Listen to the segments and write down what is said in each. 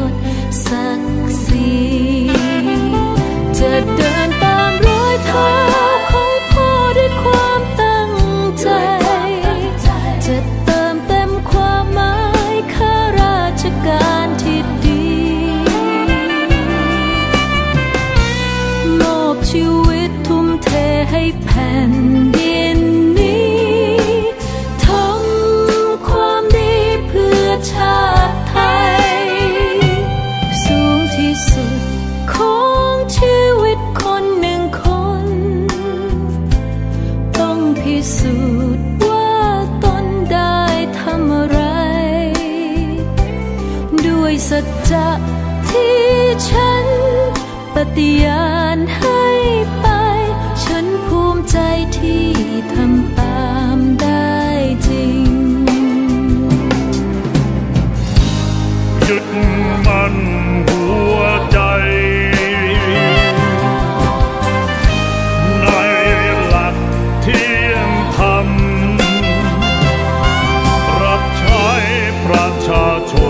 ติยศศักดิ์ศรีจะเดินตามรอยเท้าของพ่อด้วยความตั้งใจ จะเติมเต็มความหมายข้าราชการที่ดีมอบชีวิตทุ่มเทให้แผ่ ฏิญาณให้ไป ฉันภูมิใจที่ทำตามได้จริง ยึดมันหัวใจ ในหลักเที่ยงธรรม รับใช้ประชาชน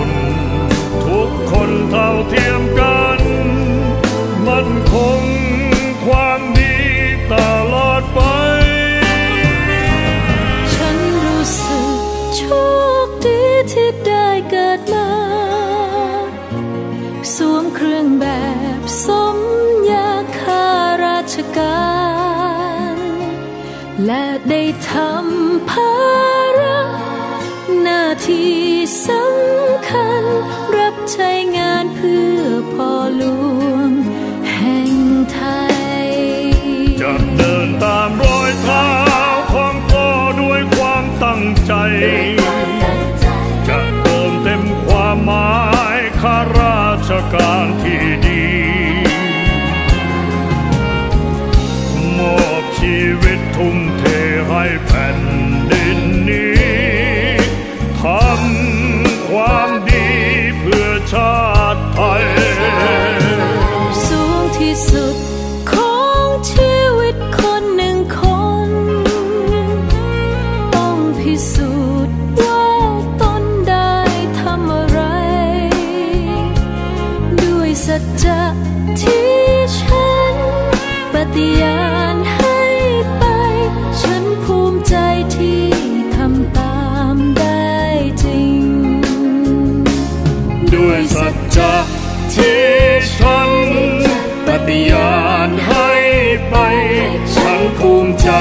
เครื่องแบบสมยาคาราชการ และได้ทำภาระหน้าที่สำคัญรับใช้งานเพื่อ สุดของชีวิตคนหนึ่งคน ต้องพิสูจน์ว่าตนได้ทำอะไร ด้วยสัจจะที่ฉันปฏิญาณ